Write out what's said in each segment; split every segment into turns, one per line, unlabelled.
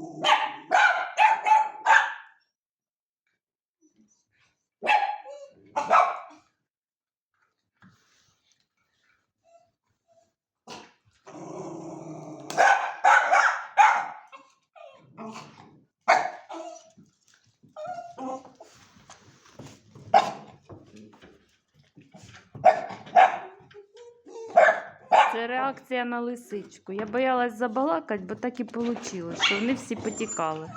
Ah! Це реакція на лисичку. Я боялась забалакати, бо так і вийшло, що вони всі потікали.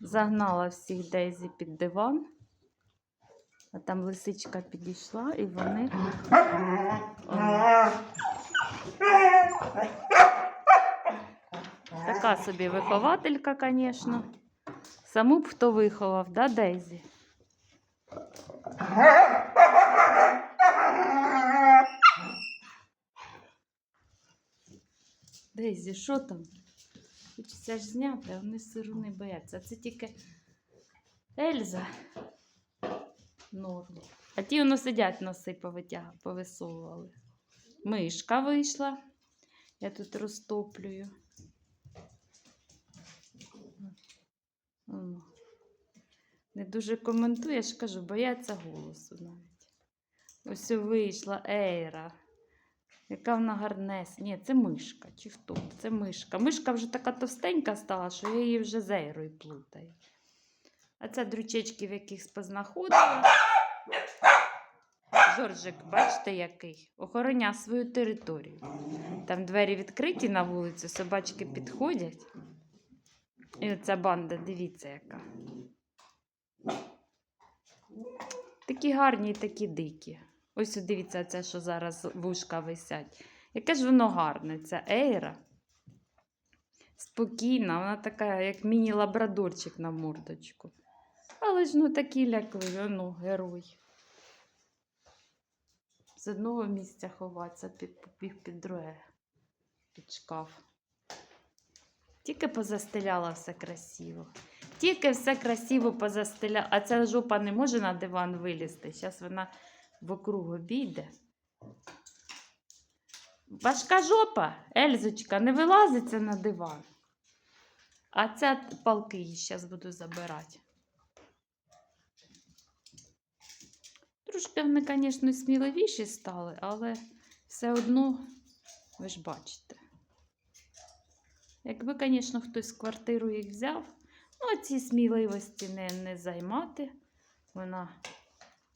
Загнала всіх Дейзі під диван, а там лисичка підійшла і вони. Така собі вихователька, звісно. Саму б хто виховав, да, Дейзі? Дейзі, що там? Хочеться ж зняти, а вони сиру не бояться. Це тільки Ельза. Норм. А ті воно сидять носи повитяг, повисовували. Мишка вийшла. Я тут розтоплюю. Не дуже коментує, я ж кажу, бояться голосу навіть. Ось вийшла Ейра. Яка вона гарнес. Ні, це мишка. Чи хто? Це мишка. Мишка вже така товстенька стала, що я її вже з Ейрою плутаю. А це дручечки, в яких познаходила. Жоржик, бачите, який? Охороня свою територію. Там двері відкриті на вулицю, собачки підходять. І оця банда, дивіться, яка. Такі гарні і такі дикі. Ось дивіться, це, що зараз вушка висять. Яке ж воно гарне, це Ейра. Спокійна, вона така, як міні-лабрадорчик на мордочку. Але ж ну такі лякливі, ну, герой. З одного місця ховатися під, побіг під друге, під шкаф. Тільки позастеляла все красиво. Тільки все красиво позастеляла. А ця жопа не може на диван вилізти. Зараз вона вокруг обійде. Важка жопа, Ельзочка, не вилазиться на диван. А ця палки її зараз буду забирати. Трошки вони, звісно, сміливіші стали, але все одно, ви ж бачите. Якби, звісно, хтось квартиру їх взяв, ну, ці сміливості не, не займати. Вона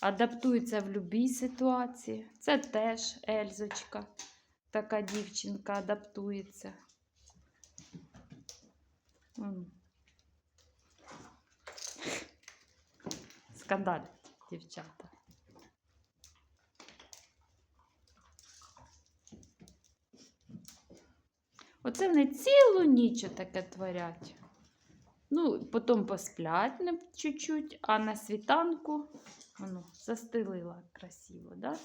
адаптується в будь-якій ситуації. Це теж Ельзочка. Така дівчинка адаптується. М. Скандалять дівчата. Оце вони цілу ніч таке творять. Ну, потім посплять чуть-чуть, а на світанку воно застелила красиво, да?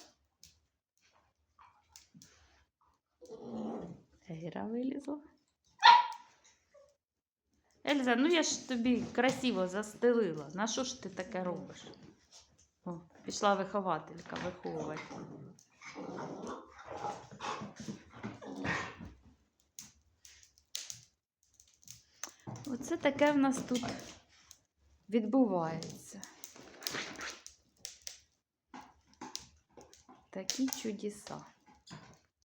Ейра вилізла. Ельза, ну я ж тобі красиво застелила. На що ж ти таке робиш? О, пішла вихователька виховувати. Оце таке в нас тут відбувається. Такі чудеса.